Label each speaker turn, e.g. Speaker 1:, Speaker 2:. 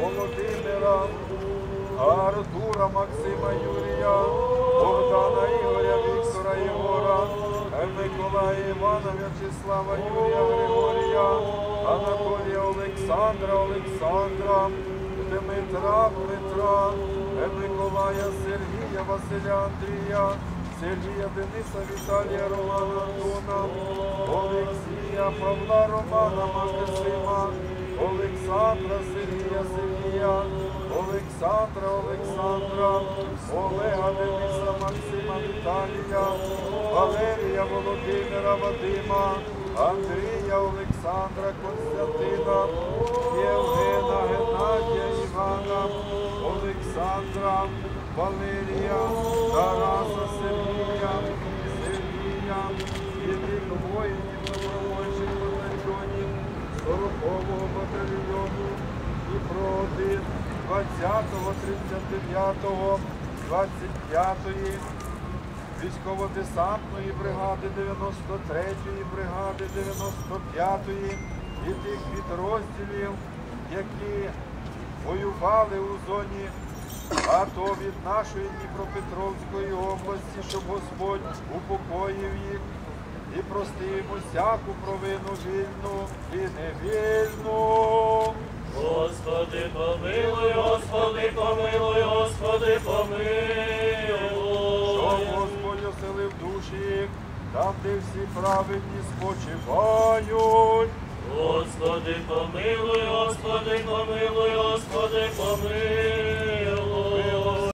Speaker 1: Володимира, Артура, Максима, Юрія, Богдана Ігоря, Віктора Єгора, Миколая Івана, В'ячеслава, Юрія, Григорія, Анатолія Олександра, Олександра, Дмитра, Петра, Миколая, Сергія, Василя Андрія. Сергія Дениса, Віталія Романа Антона, Олексія, Павла Романа, Максима, Олександра, Сергія, Сергія, Олександра, Олександра, Олега Дениса, Максима, Віталія, Валерія, Володимира, Вадима, Андрія, Олександра, Константина, Євгена, Геннадія, Івана, Олександра, Валерія, Тараса, Сергія, Сергія, єдиних воїнів 40-го батальйону Дніпро 1, 20-го, 39-го, 25-ї, військово-десантної бригади 93-ї бригади 95-ї і тих підрозділів, які воювали у зоні АТО від нашої Дніпропетровської області, щоб Господь упокоїв їх і простив їм усяку провину вільну і невільну.
Speaker 2: Господи, помилуй, Господи, помилуй, Господи, помилуй.
Speaker 1: Господь оселив душі там, де всі праведні спочивають.
Speaker 2: Господи, помилуй, Господи, помилуй, Господи, помилуй.